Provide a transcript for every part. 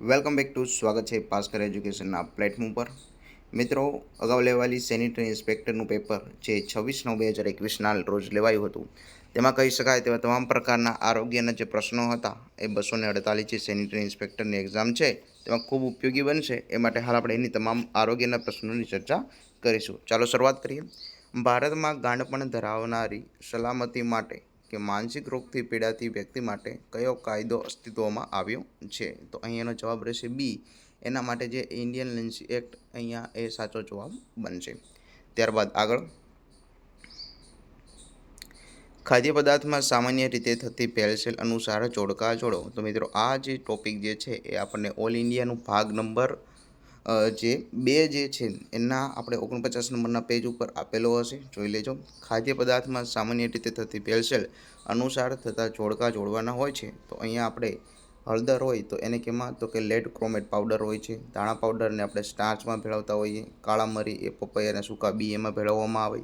Welcome back to સ્વાગત છે Bhaskar એજ્યુકેશનના platform પર. મિત્રો, અગાઉ લેવાયેલી સેનિટરી ઇન્સ્પેક્ટરનું પેપર જે છવ્વીસ નવ બે હજાર એકવીસના રોજ લેવાયું હતું, તેમાં કહી શકાય તેવા તમામ પ્રકારના આરોગ્યના જે પ્રશ્નો હતા, એ બસો ને અડતાલીસ જે સેનિટરી ઇન્સ્પેક્ટરની એક્ઝામ છે, તેમાં ખૂબ ઉપયોગી બનશે, એ માટે હાલ આપણે એની તમામ આરોગ્યના પ્રશ્નોની ચર્ચા કરીશું. ચાલો શરૂઆત કરીએ. ભારતમાં ગાંડપણ ધરાવનારી સલામતી માટે કે માનસિક રોગથી પીડાતી વ્યક્તિ માટે કયો કાયદો અસ્તિત્વમાં આવ્યો છે? તો અહીંયાનો જવાબ રહેશે બી. એના માટે જે ઇન્ડિયન લેન્સી એક્ટ અહીંયા એ સાચો જવાબ બનશે. ત્યારબાદ આગળ. ખાદ્ય પદાર્થમાં સામાન્ય રીતે થતી ભેળસેળ અનુસાર જોડકા જોડો. તો મિત્રો, આ જે ટોપિક જે છે એ આપણને ઓલ ઇન્ડિયાનું ભાગ નંબર જે બે જે છે એના આપણે ઓગણપચાસ નંબરના પેજ ઉપર આપેલો હશે. જોઈ લેજો. ખાદ્ય પદાર્થમાં સામાન્ય રીતે થતી ભેળસેળ અનુસાર થતા જોડકા જોડવાના હોય છે. તો અહીંયા આપણે હળદર હોય તો એને કેમાં તો કે લેડ ક્રોમેટ પાવડર હોય છે. દાણા પાવડરને આપણે સ્ટાર્ચમાં ભેળવતા હોઈએ. કાળા મરી એ પપૈયા અને સૂકા બી એમાં ભેળવવામાં આવે.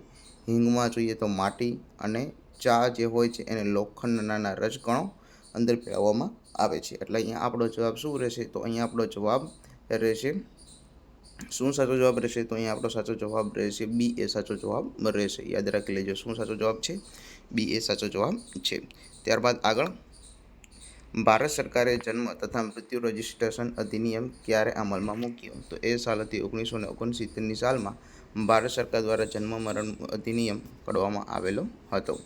હિંગમાં જોઈએ તો માટી અને ચા જે હોય છે એને લોખંડના નાના રજકણો અંદર ભેળવવામાં આવે છે. એટલે અહીંયા આપણો જવાબ શું રહેશે? તો અહીંયા આપણો જવાબ રહેશે શું સાચો જવાબ રહેશે? તો અહીંયા આપણો સાચો જવાબ રહેશે, બી એ સાચો જવાબ રહેશે. યાદ રાખી લેજો, શું સાચો જવાબ છે? બી એ સાચો જવાબ છે. ત્યારબાદ આગળ. ભારત સરકારે જન્મ તથા મૃત્યુ રજિસ્ટ્રેશન અધિનિયમ ક્યારે અમલમાં મૂક્યો? તો એ સાલ હતી ઓગણીસો ને ઓગણસિત્તેરની સાલમાં ભારત સરકાર દ્વારા જન્મ મરણ અધિનિયમ કરવામાં આવેલો હતો.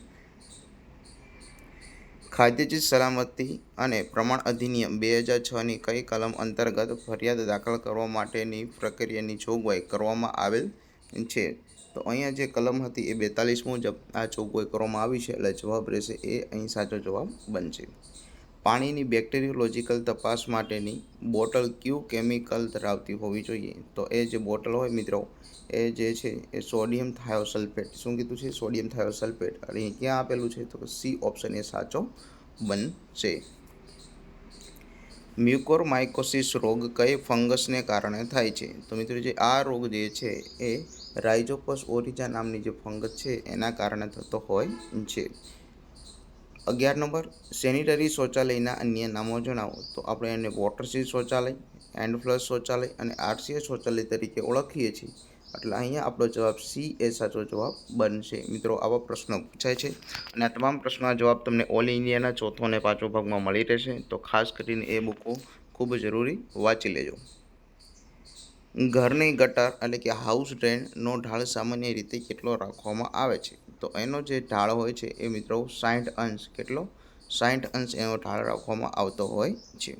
ખાદ્યચીજ સલામતી અને પ્રમાણ અધિનિયમ બે હજાર છની કઈ કલમ અંતર્ગત ફરિયાદ દાખલ કરવા માટેની પ્રક્રિયાની જોગવાઈ કરવામાં આવેલ છે? તો અહીંયા જે કલમ હતી એ બેતાલીસ મુજબ આ જોગવાઈ કરવામાં આવી છે એટલે જવાબ રહેશે એ અહીં સાચો જવાબ બનશે. પાણીની બેક્ટેરિયોલોજીકલ તપાસ માટેની બોટલ ક્યુ કેમિકલ ધરાવતી હોવી જોઈએ. તો એ જે બોટલ હોય મિત્રો, એ જે છે એ સોડિયમ થાયોસલ્ફેટ. શું કીધું છે? Sodium thiosulphate. અને ક્યાં આપેલું છે? તો સી ઓપ્શન એ સાચો બનશે. મ્યુકોરમાઇકોસિસ રોગ કઈ ફંગસને કારણે થાય છે? તો મિત્રો જે આ રોગ જે છે એ રાઇઝોપસ ઓરિજા નામની જે ફંગસ છે એના કારણે થતો હોય છે. અગિયાર નંબર, સેનિટરી શૌચાલયના અન્ય નામો જણાવો. તો આપણે એને વોટરસી શૌચાલય હેન્ડ ફ્લશ શૌચાલય અને આરસીએ શૌચાલય તરીકે ઓળખીએ છીએ. એટલે અહીંયા આપણો જવાબ સી એ સાચો જવાબ બનશે. મિત્રો, આવા પ્રશ્નો પૂછાય છે. અને આ તમામ પ્રશ્નોના જવાબ તમને ઓલ ઇન્ડિયાના ચોથો અને પાંચમો ભાગમાં મળી રહેશે. તો ખાસ કરીને એ બુકો ખૂબ જરૂરી વાંચી લેજો. ઘરની ગટર એટલે કે હાઉસ ડ્રેનનો ઢાળ સામાન્ય રીતે કેટલો રાખવામાં આવે છે? તો એનો જે ઢાળ હોય છે એ મિત્રો સાઠ અંશ, કેટલો? સાઠ અંશ એનો ઢાળ રાખવામાં આવતો હોય છે.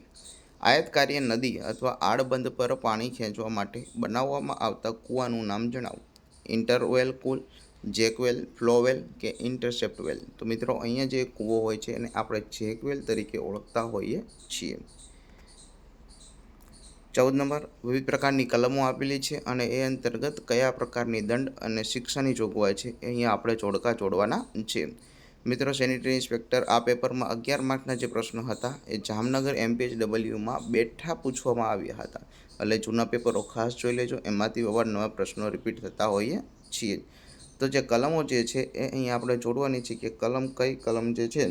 આયતકાર્ય નદી અથવા આડબંધ પર પાણી ખેંચવા માટે બનાવવામાં આવતા કૂવાનું નામ જણાવો. ઇન્ટરવેલ કુલ, જેકવેલ, ફ્લોવેલ કે ઇન્ટરસેપ્ટ વેલ? તો મિત્રો, અહીંયા જે કૂવો હોય છે એને આપણે જેકવેલ તરીકે ઓળખતા હોઈએ છીએ. ચૌદ નંબર, વિવિધ પ્રકારની કલમો આપેલી છે અને એ અંતર્ગત કયા પ્રકારની દંડ અને શિક્ષાની જોગવાઈ છે એ અહીંયા આપણે જોડકા જોડવાના છે મિત્રો સેનિટરી ઇન્સ્પેક્ટર, આ પેપરમાં અગિયાર માર્કના જે પ્રશ્નો હતા એ જામનગર એમપીએચ ડબલ્યુમાં બેઠા પૂછવામાં આવ્યા હતા. એટલે જૂના પેપરો ખાસ જોઈ લેજો, એમાંથી અવારનવાર પ્રશ્નો રિપીટ થતા હોઈએ છીએ. તો જે કલમો જે છે એ અહીંયા આપણે જોડવાની છે કે કલમ કઈ કલમ જે છે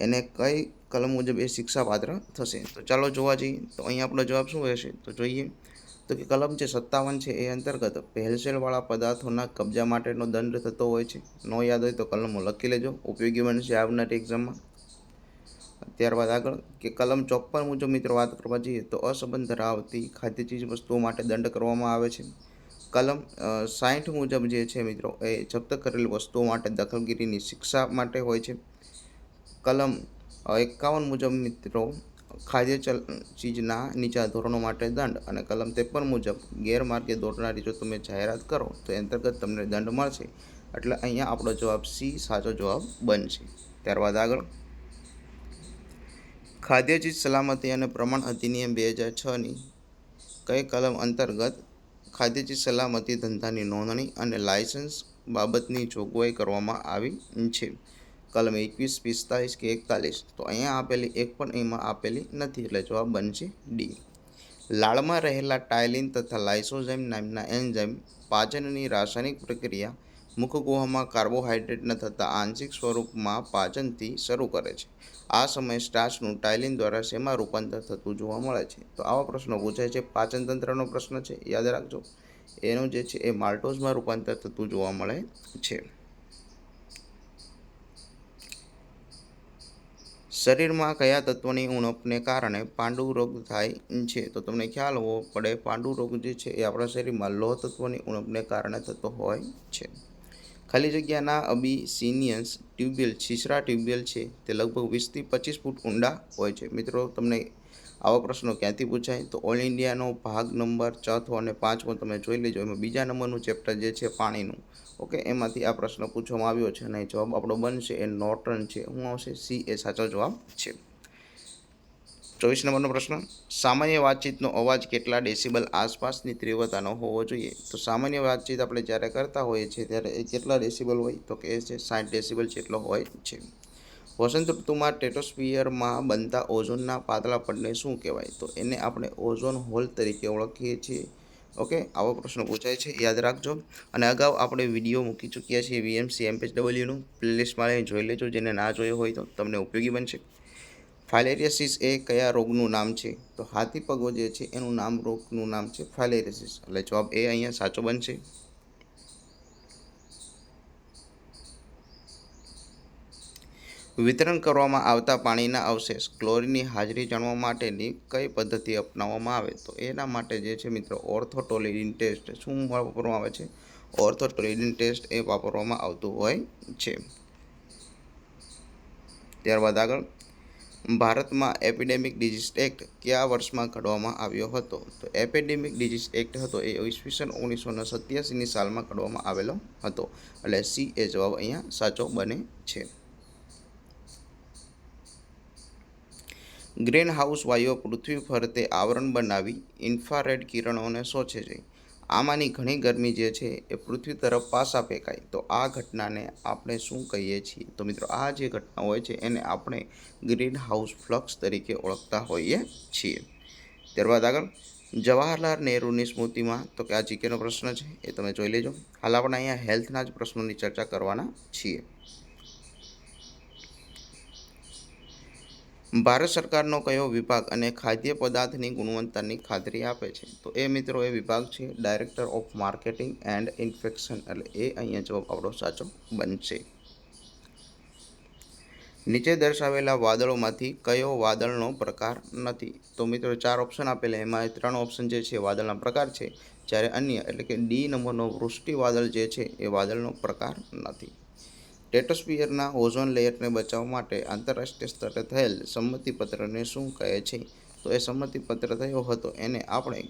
એને કઈ કલમ મુજબ એ શિક્ષાપાત્ર થશે. તો ચાલો જોવા જઈએ, તો અહીં આપણો જવાબ શું રહેશે તો જોઈએ તો કે કલમ જે સત્તાવન છે, એ અંતર્ગત ભેળસેળવાળા પદાર્થોના કબજા માટેનો દંડ થતો હોય છે. નો યાદ હોય તો કલમો લખી લેજો, ઉપયોગી બનશે આવનારી એક્ઝામમાં ત્યારબાદ આગળ, કે કલમ ચોપ્પન મુજબ મિત્રો વાત કરવા જઈએ, તો અસંબંધ ધરાવતી ખાદ્ય ચીજ વસ્તુઓ માટે દંડ કરવામાં આવે છે. કલમ સાઠ મુજબ જે છે મિત્રો, એ જપ્ત કરેલી વસ્તુઓ માટે દખલગીરીની શિક્ષા માટે હોય છે. કલમ એકાવન મુજબ મિત્રો ખાદ્ય ચલ ચીજના નીચા ધોરણો માટે દંડ અને કલમ ત્રેપન મુજબ ગેરમાર્ગે દોરનારી જો તમે જાહેરાત કરો, તો અંતર્ગત તમને દંડ મળશે. એટલે અહીંયા આપણો જવાબ સી, સાચો જવાબ બનશે. ત્યારબાદ આગળ. ખાદ્ય ચીજ સલામતી અને પ્રમાણ અધિનિયમ બે હજાર છની કઈ કલમ અંતર્ગત ખાદ્ય ચીજ સલામતી ધંધાની નોંધણી અને લાયસન્સ બાબતની જોગવાઈ કરવામાં આવી છે? કલમ એકવીસ પિસ્તાલીસ કે એકતાલીસ. તો અહીંયા આપેલી એક પણ એમાં આપેલી નથી. એટલે જવાબ બનશે ડી લાળમાં રહેલા ટાયલિન તથા લાઇસોઝાઇમ નામના એન્ઝાઇમ પાચનની રાસાયણિક પ્રક્રિયા મુખ ગુહામાં કાર્બોહાઈડ્રેટના થતા આંશિક સ્વરૂપમાં પાચનથી શરૂ કરે છે. આ સમયે સ્ટાર્ચનું ટાઇલિન દ્વારા શેમાં રૂપાંતર થતું જોવા મળે છે? તો આવા પ્રશ્નો પૂછાય છે. પાચન તંત્રનો પ્રશ્ન છે. યાદ રાખજો. એનું જે છે એ માલ્ટોઝમાં રૂપાંતર થતું જોવા મળે છે. શરીરમાં કયા તત્વની ઉણપને કારણે પાંડુ રોગ થાય છે? તો તમને ખ્યાલ હોવો પડે, પાંડુ રોગ જે છે એ આપણા શરીરમાં લોહ તત્વની ઉણપને કારણે થતો હોય છે. ખાલી જગ્યાના અબિસિનિયન્સ ટ્યુબ્યુલ છીછરા ટ્યુબ્યુલ છે, તે લગભગ વીસથી પચીસ ફૂટ ઊંડા હોય છે. મિત્રો, તમને આવા પ્રશ્નો ક્યાંથી પૂછાય? તો ઓલ ઇન્ડિયાનો ભાગ નંબર ચોથો અને પાંચમો તમે જોઈ લેજો. એમાં બીજા નંબરનું ચેપ્ટર જે છે પાણીનું. ઓકે એમાંથી આ પ્રશ્ન પૂછવામાં આવ્યો છે અને જવાબ આપણો બનશે એ નોર્ટન છે. શું આવશે સી એ સાચો જવાબ છે. ચોવીસ નંબરનો પ્રશ્ન. સામાન્ય વાતચીતનો અવાજ કેટલા ડેસિબલ આસપાસની તીવ્રતાનો હોવો જોઈએ? તો સામાન્ય વાતચીત આપણે જ્યારે કરતા હોઈએ છીએ ત્યારે એ કેટલા ડેસિબલ હોય? તો કે એ છે સાઠ ડેસિબલ જેટલો હોય છે. વસંત ઋતુમાં ટેટોસ્ફિયરમાં બનતા ઓઝોનના પાતળા પડને શું કહેવાય? તો એને આપણે ઓઝોન હોલ તરીકે ઓળખીએ છીએ. ઓકે, આવો પ્રશ્ન પૂછાય છે. યાદ રાખજો. અને અગાઉ આપણે વીડિયો મૂકી ચૂક્યા છીએ વીએમસી એમપીએચ ડબલ્યુનું પ્લેલિસ્ટમાં લઈને જોઈ લેજો. જેને ના જોયો હોય તો તમને ઉપયોગી બનશે. ફાઇલેરિયસિસ એ કયા રોગનું નામ છે? તો હાથી પગો જે છે, એનું નામ રોગનું નામ છે ફાઇલેરિયસિસ. એટલે જવાબ એ અહીંયા સાચો બનશે. વિતરણ કરવામાં આવતા પાણીના અવશેષ ક્લોરીનની હાજરી જાણવા માટેની કઈ પદ્ધતિ અપનાવવામાં આવે? તો એના માટે જે છે મિત્રો ઓર્થોટોલિડિન ટેસ્ટ શું વાપરવામાં આવે છે? ઓર્થોટોલિડિન ટેસ્ટ એ વાપરવામાં આવતું હોય છે. ત્યારબાદ આગળ. ભારતમાં એપિડેમિક ડિઝીઝ એક્ટ કયા વર્ષમાં ઘડવામાં આવ્યો હતો? તો એપિડેમિક ડિઝીઝ એક્ટ હતો એ ઈસવીસન ઓગણીસો ને સત્યાસીની સાલમાં ઘડવામાં આવેલો હતો. એટલે સી એ જવાબ અહીંયા સાચો બને છે. ગ્રીન હાઉસ વાયુઓ પૃથ્વી ફરતે આવરણ બનાવી ઇન્ફ્રારેડ કિરણોને શોષે છે. આમાંની ઘણી ગરમી જે છે એ પૃથ્વી તરફ પાસા ફેંકાય. તો આ ઘટનાને આપણે શું કહીએ છીએ? તો મિત્રો, આ જે ઘટના હોય છે એને આપણે ગ્રીન હાઉસ ફ્લક્સ તરીકે ઓળખતા હોઈએ છીએ. ત્યારબાદ આગળ, જવાહરલાલ નહેરુની સ્મૃતિમાં, તો કે આ જીકેનો પ્રશ્ન છે, એ તમે જોઈ લેજો. હાલ આપણે અહીંયા હેલ્થના જ પ્રશ્નોની ચર્ચા કરવાના છીએ. ભારત સરકારનો કયો વિભાગ અને ખાદ્ય પદાર્થની ગુણવત્તાની ખાતરી આપે છે? તો એ મિત્રો એ વિભાગ છે director of marketing and infection એટલે એ અહીંયા જવાબ આપણો સાચો બનશે. નીચે દર્શાવેલા વાદળોમાંથી કયો વાદળનો પ્રકાર નથી? તો મિત્રો ચાર ઓપ્શન આપેલા, એમાં ત્રણ ઓપ્શન જે છે વાદળના પ્રકાર છે. જ્યારે અન્ય, એટલે કે ડી નંબરનો વૃષ્ટિ વાદળ જે છે એ વાદળનો પ્રકાર નથી. ટેટોસ્ફિયરના ઓઝોન લેયરને બચાવવા માટે આંતરરાષ્ટ્રીય સ્તરે થયેલ સંમતિપત્રને શું કહે છે? તો એ સંમતિપત્ર થયો હતો. એને આપણે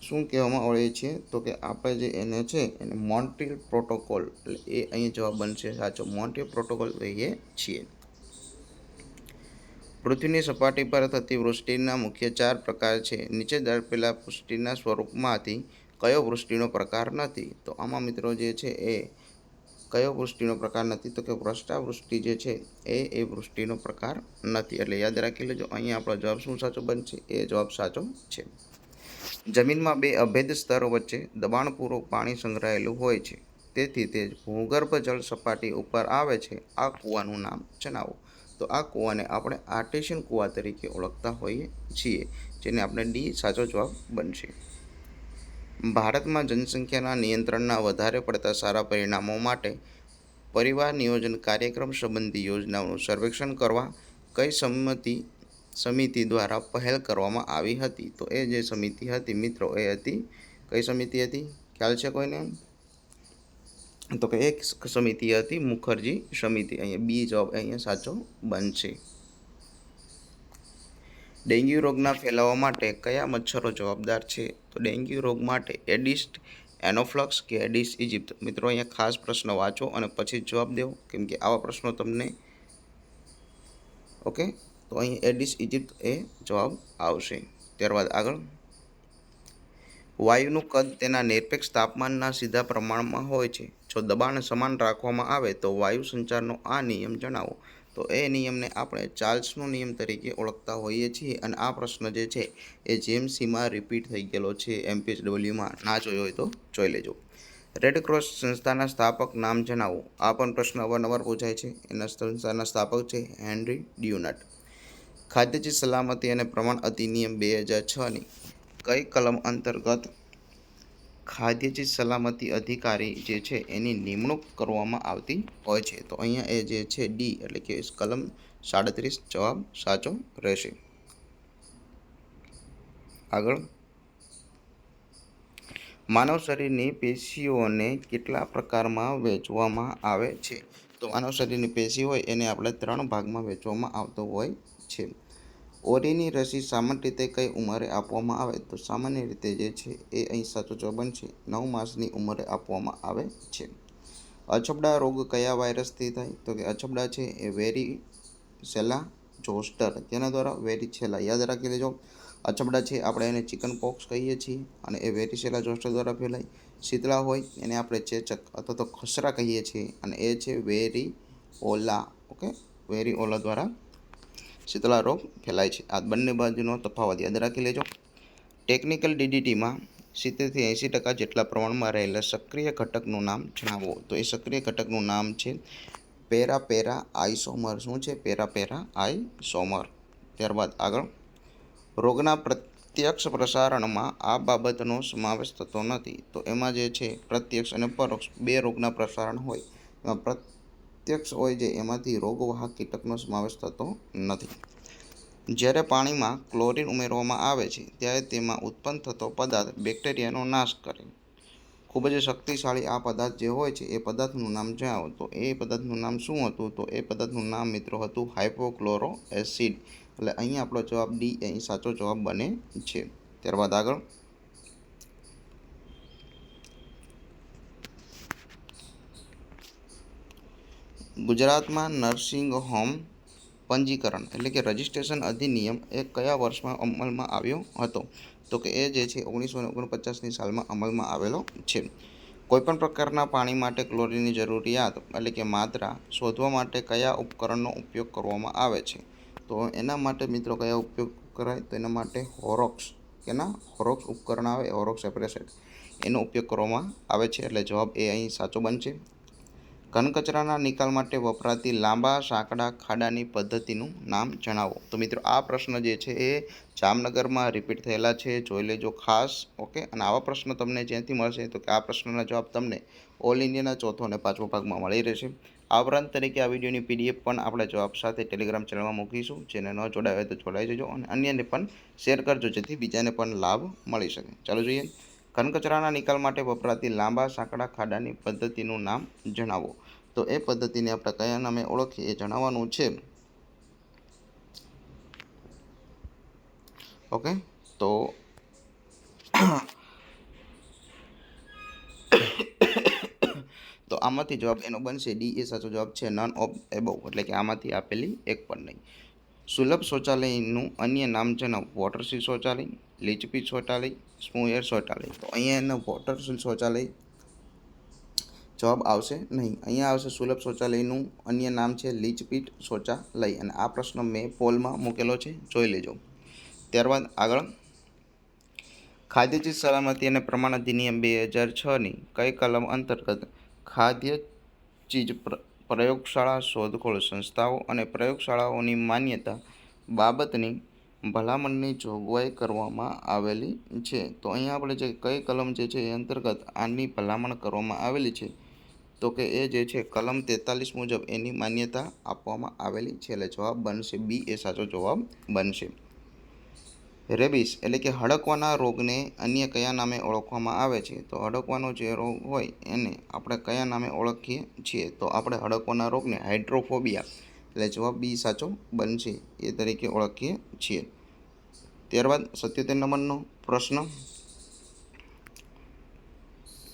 શું કહેવામાં આવે છે તો કે આપણે જે એને છે એને મોન્ટ્રીલ પ્રોટોકોલ. એટલે એ અહીં જવાબ બનશે સાચો. મોન્ટ્રીલ પ્રોટોકોલ કહીએ છીએ. પૃથ્વીની સપાટી પર થતી વૃષ્ટિના મુખ્ય ચાર પ્રકાર છે. નીચે દર્પેલા વૃષ્ટિના સ્વરૂપમાંથી કયો વૃષ્ટિનો પ્રકાર નથી? તો આમાં મિત્રો જે છે એ કયો વૃષ્ટિનો પ્રકાર નથી તો કે વૃષ્ટાવૃષ્ટિ જે છે એ એ વૃષ્ટિનો પ્રકાર નથી. એટલે યાદ રાખી લેજો, અહીંયા આપણો જવાબ શું સાચો બનશે? એ જવાબ સાચો છે. જમીનમાં બે અભેદ સ્તરો વચ્ચે દબાણપૂર્વક પાણી સંગ્રહાયેલું હોય છે. તેથી તે ભૂગર્ભ જળ સપાટી ઉપર આવે છે. આ કૂવાનું નામ જણાવો. તો આ કૂવાને આપણે આર્ટેશિયન કૂવા તરીકે ઓળખતા હોઈએ છીએ, જેને આપણે ડી સાચો જવાબ બનશે. ભારતમાં જનસંખ્યાના નિયંત્રણના વધારે પડતા સારા પરિણામો માટે પરિવાર નિયોજન કાર્યક્રમ સંબંધી યોજનાઓનું સર્વેક્ષણ કરવા કઈ સંમતિ, સમિતિ દ્વારા પહેલ કરવામાં આવી હતી? તો એ જે સમિતિ હતી, મિત્રો, એ હતી? કઈ સમિતિ હતી? ખ્યાલ છે કોઈને? તો કે એક સમિતિ હતી, મુખર્જી સમિતિ. અહીંયા બી જવાબ અહીંયા સાચો બનશે. ડેન્ગ્યુ રોગના ફેલાવા માટે કયા મચ્છરો જવાબદાર છે? તો ડેન્ગ્યુ રોગ માટે એડિસ્ટ એનોફ્લક્સ કે એડિસ ઇજિપ્ત મિત્રો, અહીંયા ખાસ પ્રશ્ન વાંચો અને પછી જવાબ દેવો, કેમ કે આવા પ્રશ્નો તમને ઓકે? તો અહીં એડિસ ઇજિપ્ત એ જવાબ આવશે. ત્યારબાદ આગળ. વાયુનું કદ તેના નિરપેક્ષ તાપમાનના સીધા પ્રમાણમાં હોય છે. જો દબાણ સમાન રાખવામાં આવે તો વાયુ સંચારનો આ નિયમ જણાવો. તો એ નિયમને આપણે ચાર્લ્સનો નિયમ તરીકે ઓળખતા હોઈએ છીએ અને આ પ્રશ્ન જે છે એ જેમસીમાં રિપીટ થઈ ગયેલો છે. એમપીએચડબલ્યુમાં ના જોયો હોય તો જોઈ લેજો. રેડક્રોસ સંસ્થાના સ્થાપક નામ જણાવો. આ પણ પ્રશ્ન અવારનવાર પૂછાય છે. એના સંસ્થાના સ્થાપક છે હેનરી ડ્યુનટ. ખાદ્યજી સલામતી અને પ્રમાણ અધિનિયમ બે હજાર છની કઈ કલમ અંતર્ગત ખાદ્યચીજ સલામતી અધિકારી જે છે એની નિમણૂક કરવામાં આવતી હોય છે. તો અહીંયા એ જે છે ડી એટલે કે કલમ સાડત્રીસ જવાબ સાચો રહેશે. આગળ. માનવ શરીરની પેશીઓને કેટલા પ્રકારમાં વેચવામાં આવે છે? તો માનવ શરીરની પેશી હોય એને આપણે ત્રણ ભાગમાં વેચવામાં આવતો હોય છે. ઓરીની રસી સામાન્ય રીતે કઈ ઉંમરે આપવામાં આવે તો સામાન્ય રીતે જે છે એ અહીં સાચો જવાબ બનશે. નવ માસની ઉંમરે આપવામાં આવે છે. અછબડા રોગ કયા વાયરસથી થાય? તો કે અછબડા છે એ વેરી સેલા જોસ્ટર. તેના દ્વારા વેરી છેલા યાદ રાખી લેજો અછબડા છે આપણે એને ચિકન પોક્સ કહીએ છીએ અને એ વેરીસેલા જોસ્ટર દ્વારા ફેલાય. શીતળા હોય એને આપણે ચેચક અથવા તો ખસરા કહીએ છીએ અને એ છે variola. Okay? Variola દ્વારા શીતળા રોગ ફેલાય છે. આ બંને બાજુનો તફાવત યાદ રાખી લેજો. ટેકનિકલ ડીડીટીમાં સિત્તેરથી એંસી ટકા જેટલા પ્રમાણમાં રહેલા સક્રિય ઘટકનું નામ જણાવો. તો એ સક્રિય ઘટકનું નામ છે પેરા પેરા આઈસોમર શું છે પેરા પેરા આઈસોમર ત્યારબાદ આગળ. રોગના પ્રત્યક્ષ પ્રસારણમાં આ બાબતનો સમાવેશ થતો નથી. તો એમાં જે છે પ્રત્યક્ષ અને પરોક્ષ બે રોગના પ્રસારણ હોય. એમાં પ્રત્યક્ષ હોય છે એમાંથી રોગવાહક કીટકનો સમાવેશ થતો નથી. જ્યારે પાણીમાં ક્લોરીન ઉમેરવામાં આવે છે, ત્યારે તેમાં ઉત્પન્ન થતો પદાર્થ બેક્ટેરિયાનો નાશ કરે. ખૂબ જ શક્તિશાળી આ પદાર્થ જે હોય છે, એ પદાર્થનું નામ જણાવો. તો એ પદાર્થનું નામ શું હતું? તો એ પદાર્થનું નામ મિત્રો હતું હાઇપોક્લોરો એસિડ એટલે અહીં આપણો જવાબ ડી, અહીં સાચો જવાબ બને છે. ત્યારબાદ આગળ. ગુજરાતમાં નર્સિંગ હોમ પંજીકરણ એટલે કે રજિસ્ટ્રેશન અધિનિયમ એ કયા વર્ષમાં અમલમાં આવ્યો હતો? તો કે એ જે છે ઓગણીસો ઓગણપચાસની સાલમાં અમલમાં આવેલો છે. કોઈપણ પ્રકારના પાણી માટે ક્લોરીનની જરૂરિયાત એટલે કે માત્રા શોધવા માટે કયા ઉપકરણનો ઉપયોગ કરવામાં આવે છે? તો એના માટે મિત્રો કયા ઉપયોગ કરાય? તો એના માટે હોરોક્સ, કેના? હોરોક્સ ઉપકરણ આવે, હોરોક્સ એપ્રેસેટ. એનો ઉપયોગ કરવામાં આવે છે એટલે જવાબ એ અહીં સાચો બનશે. ઘન કચરાના નિકાલ માટે વપરાતી લાંબા સાંકડા ખાડાની પદ્ધતિનું નામ જણાવો. તો મિત્રો, આ પ્રશ્ન જે છે એ જામનગરમાં રિપીટ થયેલા છે. જોઈ લેજો ખાસ, ઓકે? અને આવા પ્રશ્ન તમને જ્યાંથી મળશે તો કે આ પ્રશ્નના જવાબ તમને ઓલ ઇન્ડિયાના ચોથો અને પાંચમો ભાગમાં મળી રહેશે. આ ઉપરાંત તરીકે આ વિડીયોની પીડીએફ પણ આપણે જવાબ સાથે ટેલિગ્રામ ચેનલમાં મૂકીશું. જેને ન જોડાવે તો જોડાઈ જજો અને અન્યને પણ શેર કરજો જેથી બીજાને પણ લાભ મળી શકે. ચાલો જોઈએ. ઘન કચરાના નિકાલ માટે વપરાતી લાંબા સાંકડા ખાડાની પદ્ધતિનું નામ જણાવો. તો એ પદ્ધતિને આપણે કયા નામે ઓળખીએ એ જણાવવાનું છે. ઓકે, તો તો આમાંથી જવાબ એનો બનશે. ડી એ સાચો જવાબ છે. નન ઓફ એબોવ એટલે કે આમાંથી આપેલી એક પણ નહીં. સુલભ શૌચાલયનું અન્ય નામ જણાવો વોટરસીલ શૌચાલય લીચપી શૌચાલય સ્મોયર શૌચાલય તો અહીંયા એનો વોટરસીલ શૌચાલય જવાબ આવશે નહીં અહીંયા આવશે સુલભ શૌચાલયનું અન્ય નામ છે લીચપીટ શૌચાલય અને આ પ્રશ્ન મેં પોલમાં મૂકેલો છે જોઈ લેજો ત્યારબાદ આગળ ખાદ્યચીજ સલામતી અને પ્રમાણ અધિનિયમ બે હજાર છની કઈ કલમ અંતર્ગત ખાદ્ય ચીજ પ્રયોગશાળા શોધખોળ સંસ્થાઓ અને પ્રયોગશાળાઓની માન્યતા બાબતની ભલામણની જોગવાઈ કરવામાં આવેલી છે. તો અહીંયા આપણે જે કઈ કલમ જે છે એ અંતર્ગત આની ભલામણ કરવામાં આવેલી છે, તો કે એ જે છે કલમ તેતાલીસ મુજબ એની માન્યતા આપવામાં આવેલી. છે એટલે જવાબ બનશે, બી એ સાચો જવાબ બનશે. રેબિસ એટલે કે હડકવાના રોગને અન્ય કયા નામે ઓળખવામાં આવે છે? તો હડકવાનો જે રોગ હોય એને આપણે કયા નામે ઓળખીએ છીએ? તો આપણે હડકવાના રોગને હાઇડ્રોફોબિયા એટલે જવાબ બી સાચો બનશે એ તરીકે ઓળખીએ છીએ. ત્યારબાદ સત્યોતેર નંબરનો પ્રશ્ન.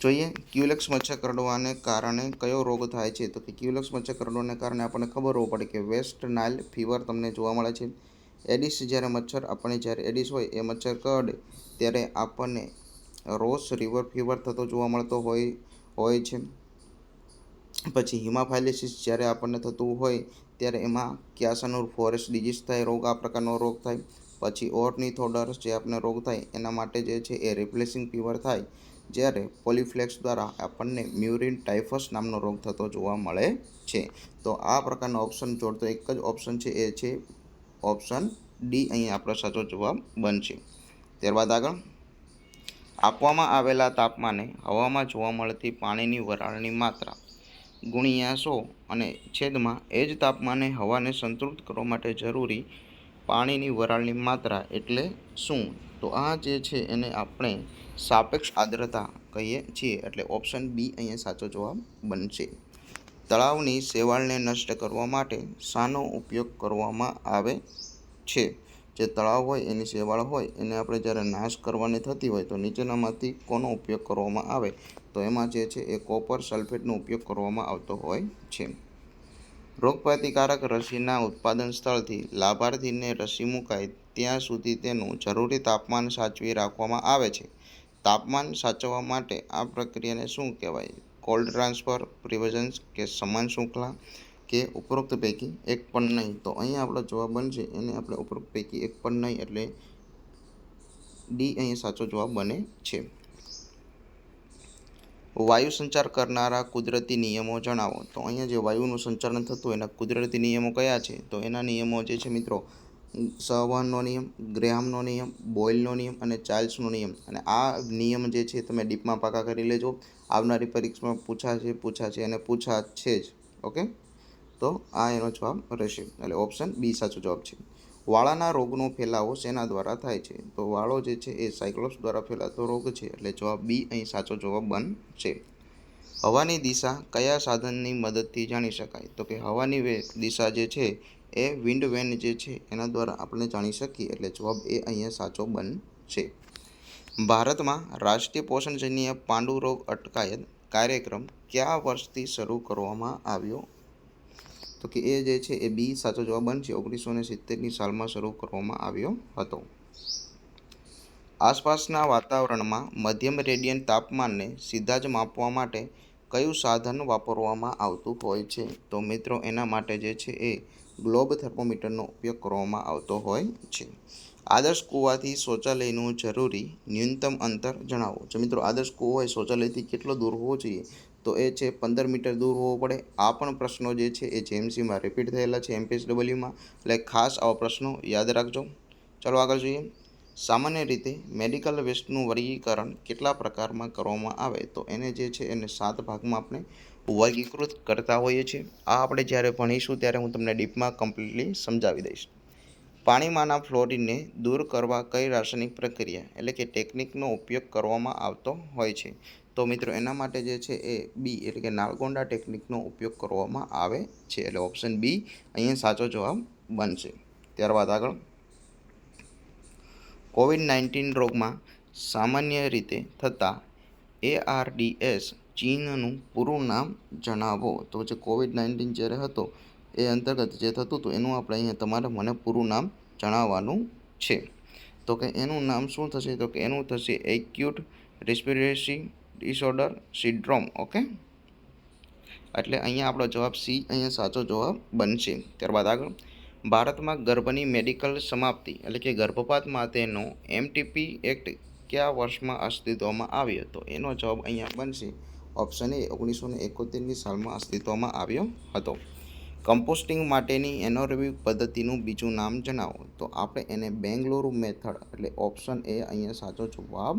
જોઈએ ક્યુલેક્સ મચ્છર કરડવાને કારણે કયો રોગ થાય છે? તો કે ક્યુલેક્સ મચ્છર કરડવાને કારણે આપણને ખબર હોવું પડે કે વેસ્ટ નાઇલ ફીવર તમને જોવા મળે છે. એડિસ જ્યારે મચ્છર આપણને જ્યારે એડિસ હોય એ મચ્છર કરડે ત્યારે આપણને રોસ રિવર ફીવર થતો જોવા મળતો હોય હોય છે. પછી હિમાફાઇલિસિસ જ્યારે આપણને થતું હોય, ત્યારે એમાં ક્યાસાનુર ફોરેસ્ટ ડિઝીઝ થાય, રોગ આ પ્રકારનો રોગ થાય. પછી ઓર્નિથોડર્સ જે આપણને રોગ થાય, એના માટે જે છે એ રિપ્લેસિંગ ફીવર થાય, જ્યારે પોલીફ્લેક્સ દ્વારા આપણને મ્યુરિન ટાઇફસ નામનો રોગ થતો જોવા મળે છે. તો આ પ્રકારનો ઓપ્શન જોડતો એક જ ઓપ્શન છે એ છે ઓપ્શન ડી અહીં આપણો સાચો જવાબ બનશે. ત્યારબાદ આગળ. આપવામાં આવેલા તાપમાને હવામાં જોવા મળતી પાણીની વરાળની માત્રા ગુણ્યા સો અને છેદમાં એ જ તાપમાને હવાને સંતૃપ્ત કરવા માટે જરૂરી પાણીની વરાળની માત્રા એટલે શું? તો આ જે છે એને આપણે સાપેક્ષ આર્દ્રતા કહીએ છીએ. એટલે ઓપ્શન બી અહીંયા સાચો જવાબ બનશે. તળાવની શેવાળને નષ્ટ કરવા માટે શાનો ઉપયોગ કરવામાં આવે છે. જે તળાવ હોય, એની શેવાળ હોય, એને આપણે જ્યારે નાશ કરવાની થતી હોય, તો નીચેનામાંથી કોનો ઉપયોગ કરવામાં આવે? તો એમાં જે છે, એ કોપર સલ્ફેટનો ઉપયોગ કરવામાં આવતો હોય છે. રોગપ્રતિકારક રસીના ઉત્પાદન સ્થળથી લાભાર્થીને રસી મુકાય ત્યાં સુધી તેનું જરૂરી તાપમાન સાચવી રાખવામાં આવે છે. તાપમાન સાચવવા માટે આ પ્રક્રિયાને શું કહેવાય? કોલ્ડ ટ્રાન્સફર, પ્રિવઝન્સ કે સમાન શૃંખલા કે ઉપરોક્ત પૈકી એક પણ નહીં. તો અહીંયા આપણો જવાબ બનશે, એને આપણે ઉપરોક્ત પૈકી એક પણ નહીં એટલે ડી અહીં સાચો જવાબ બને છે. વાયુ સંચાર કરનારા કુદરતી નિયમો જણાવો. તો અહીંયા જે વાયુનું સંચાલન થતું એના કુદરતી નિયમો કયા છે? તો એના નિયમો જે છે મિત્રો સહવહનનો નિયમ ગ્રેહામનો નિયમ બોઇલનો નિયમ અને ચાર્લ્સનો નિયમ. અને આ નિયમ જે છે તમે ડીપમાં પાકા કરી લેજો. આવનારી પરીક્ષામાં પૂછાશે પૂછાશે અને પૂછા છે જ. ઓકે? તો આ એનો જવાબ રહેશે. એટલે ઓપ્શન બી સાચો જવાબ છે. વાળાના રોગનો ફેલાવો શેના દ્વારા થાય છે? તો વાળો જે છે એ સાયક્લોપ્સ દ્વારા ફેલાતો રોગ છે. એટલે જવાબ બી અહીં સાચો જવાબ બનશે. હવાની દિશા કયા સાધનની મદદથી જાણી શકાય? તો કે હવાની વે, દિશા જે છે એ વિન્ડ વેન જે છે એના દ્વારા આપણે જાણી શકીએ. એટલે જવાબ એ અહીંયા સાચો બનશે. ભારતમાં રાષ્ટ્રીય પોષણજન્ય પાંડુ રોગ અટકાયત કાર્યક્રમ કયા વર્ષથી શરૂ કરવામાં આવ્યો? તો કે એ જે છે એ બી સાચો જવાબ બનશે. ઓગણીસો ને સિત્તેરની સાલમાં શરૂ કરવામાં આવ્યો હતો. આસપાસના વાતાવરણમાં મધ્યમ રેડિયન તાપમાનને સીધા જ માપવા માટે કયું સાધન વાપરવામાં આવતું હોય છે? તો મિત્રો, એના માટે જે છે એ ગ્લોબ થર્મોમીટરનો ઉપયોગ કરવામાં આવતો હોય છે. આદર્શ કૂવાથી શૌચાલયનું જરૂરી ન્યૂનતમ અંતર જણાવો. જો મિત્રો, આદર્શ કૂવો હોય શૌચાલયથી કેટલો દૂર હોવો જોઈએ? તો એ છે પંદર મીટર દૂર હોવો પડે. આ પણ પ્રશ્નો જે છે એ જેએમસીમાં રિપીટ થયેલા છે એમપીએસડબલ્યુમાં. એટલે ખાસ આવા પ્રશ્નો યાદ રાખજો. ચાલો આગળ જોઈએ. સામાન્ય રીતે મેડિકલ વેસ્ટનું વર્ગીકરણ કેટલા પ્રકારમાં કરવામાં આવે તો એને જે છે એને સાત ભાગમાં આપણે વર્ગીકૃત કરતા હોઈએ છીએ. આ આપણે જ્યારે ભણીશું ત્યારે હું તમને ડીપમાં કમ્પ્લીટલી સમજાવી દઈશ. પાણીમાંના ફ્લોરિનને દૂર કરવા કઈ રાસાયણિક પ્રક્રિયા એટલે કે ટેકનિકનો ઉપયોગ કરવામાં આવતો હોય છે? તો મિત્રો એના માટે જે છે એ બી એટલે કે નાલગોંડા ટેકનિકનો ઉપયોગ કરવામાં આવે છે. એટલે ઓપ્શન બી અહીંયા સાચો જવાબ બનશે. ત્યારબાદ આગળ. કોવિડ નાઇન્ટીન રોગમાં સામાન્ય રીતે થતા એઆરડીએસ ચીનનું પૂરું નામ જણાવો. તો જે કોવિડ નાઇન્ટીન જ્યારે હતો, એ અંતર્ગત જે થતું હતું, એનું આપણે અહીંયા તમારે મને પૂરું નામ જણાવવાનું છે. તો કે એનું નામ શું થશે? તો કે એનું થશે acute respiratory disorder syndrome, okay? એટલે અહીંયા આપણો જવાબ સી, અહીંયા સાચો જવાબ બનશે. ત્યારબાદ આગળ. ભારતમાં ગર્ભની મેડિકલ સમાપ્તિ એટલે કે ગર્ભપાત માટેનો એમટીપી એક્ટ કયા વર્ષમાં અસ્તિત્વમાં આવ્યો? તો એનો જવાબ અહીંયા બનશે. ઓપ્શન એ ઓગણીસો ને એકોતેરની સાલમાં અસ્તિત્વમાં આવ્યો હતો. કમ્પોસ્ટિંગ માટેની એનોરેબિક પદ્ધતિનું બીજું નામ જણાવો. તો આપણે એને બેંગ્લોરુ મેથડ એટલે ઓપ્શન એ અહીંયા સાચો જવાબ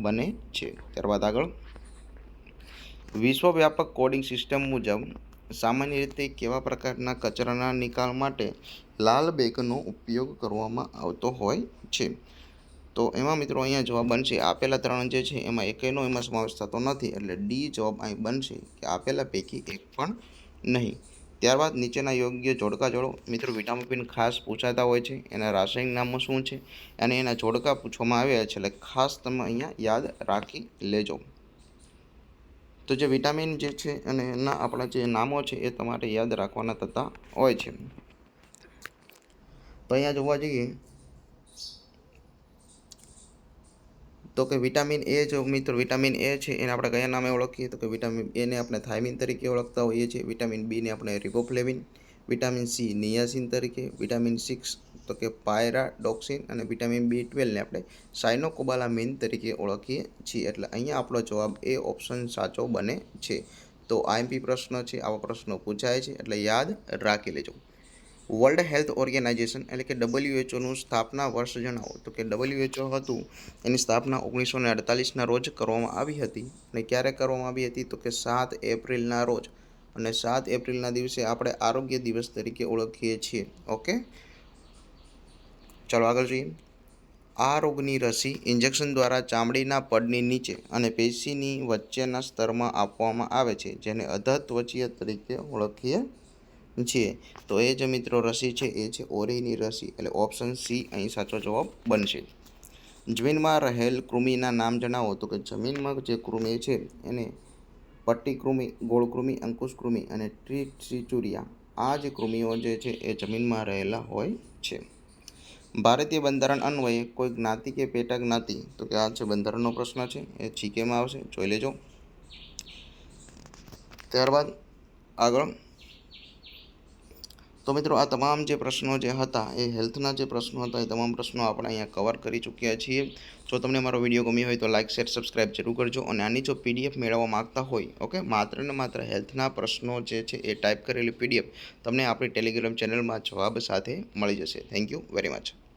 બને છે. ત્યારબાદ આગળ. વિશ્વવ્યાપક કોડિંગ સિસ્ટમ મુજબ સામાન્ય રીતે કેવા પ્રકારના કચરાના નિકાલ માટે લાલ બેગનો ઉપયોગ કરવામાં આવતો હોય છે? તો એમાં મિત્રો અહીંયા જવાબ બનશે, આપેલા ત્રણ જે છે, એમાં એકેયનો એમાં સમાવેશ થતો નથી, એટલે ડી જવાબ અહીં બનશે કે આપેલા પૈકી એક પણ નહીં. ત્યારબાદ નીચેના યોગ્ય જોડકા જોડો. મિત્રો વિટામિન ખાસ પૂછાતા હોય છે, એના રાસાયણિક નામો શું છે, અને એના જોડકા પૂછવામાં આવ્યા છે, એટલે ખાસ તમે અહીંયા યાદ રાખી લેજો. તો જે વિટામિન જે છે અને એના આપણા જે નામો છે એ તમારે યાદ રાખવાના થતા હોય છે. તો અહીંયા જોવા જઈએ તો કે વિટામિન એ જો મિત્રો, વિટામિન એ છે એને આપણે કયા નામે ઓળખીએ? તો કે વિટામિન એને આપણે થાઇમિન તરીકે ઓળખતા હોઈએ છીએ. વિટામિન બીને આપણે રિબોફ્લેવિન વિટામિન સી નિયાસિન તરીકે, વિટામિન સિક્સ તો કે પાયરા, ડોક્સિન અને વિટામિન બી ટ્વેલ્વને આપણે સાયનોકોબાલામિન તરીકે ઓળખીએ છીએ. એટલે અહીંયા આપણો જવાબ એ ઓપ્શન સાચો બને છે. તો આઈએમપી પ્રશ્ન છે, આવા પ્રશ્નો પૂછાય છે, એટલે યાદ રાખી લેજો. વર્લ્ડ હેલ્થ ઓર્ગેનાઇઝેશન એટલે કે ડબલ્યુએચઓનું સ્થાપના વર્ષ જણાવો. તો કે ડબલ્યુએચઓ હતું, એની સ્થાપના ઓગણીસો ને અડતાલીસના રોજ કરવામાં આવી હતી. અને ક્યારે કરવામાં આવી હતી? તો કે સાત એપ્રિલના રોજ. અને સાત એપ્રિલના દિવસે આપણે આરોગ્ય દિવસ તરીકે ઓળખીએ છીએ. ઓકે? ચાલો આગળ જોઈએ. આ રોગની રસી ઇન્જેક્શન દ્વારા ચામડીના પડની નીચે અને પેશીની વચ્ચેના સ્તરમાં આપવામાં આવે છે, જેને અધત્વચીય તરીકે ઓળખીએ છીએ. તો એ જે મિત્રો રસી છે, એ છે ઓરીની રસી, એટલે ઓપ્શન સી અહીં સાચો જવાબ બનશે. જમીનમાં રહેલ કૃમિના નામ જણાવો. તો કે જમીનમાં જે કૃમિ છે, એને પટ્ટી કૃમિ, ગોળ કૃમિ, અંકુશ કૃમિ અને ટ્રીચુરિયા આ જે કૃમિઓ જે છે, એ જમીનમાં રહેલા હોય છે. ભારતીય બંધારણ અન્વયે કોઈ જ્ઞાતિ કે પેટા જ્ઞાતિ? તો કે આ છે બંધારણનો પ્રશ્ન છે, એ જીકેમાં આવશે. જોઈ લેજો. ત્યારબાદ આગળ. તો મિત્રો આ તમામ જે પ્રશ્નો જે હતા એ હેલ્થના જે પ્રશ્નો હતા એ તમામ પ્રશ્નો આપણે અહીંયા કવર કરી ચૂક્યા છીએ. જો તમને મારો વીડિયો ગમ્યો હોય તો લાઇક શેર સબસ્ક્રાઇબ જરૂર કરજો અને આની જો પીડીએફ મેળવવા માંગતા હોય ઓકે માત્ર ને માત્ર હેલ્થના પ્રશ્નો જે છે એ ટાઈપ કરેલી પીડીએફ તમને આપણી ટેલિગ્રામ ચેનલમાં જવાબ સાથે મળી જશે. Thank you very much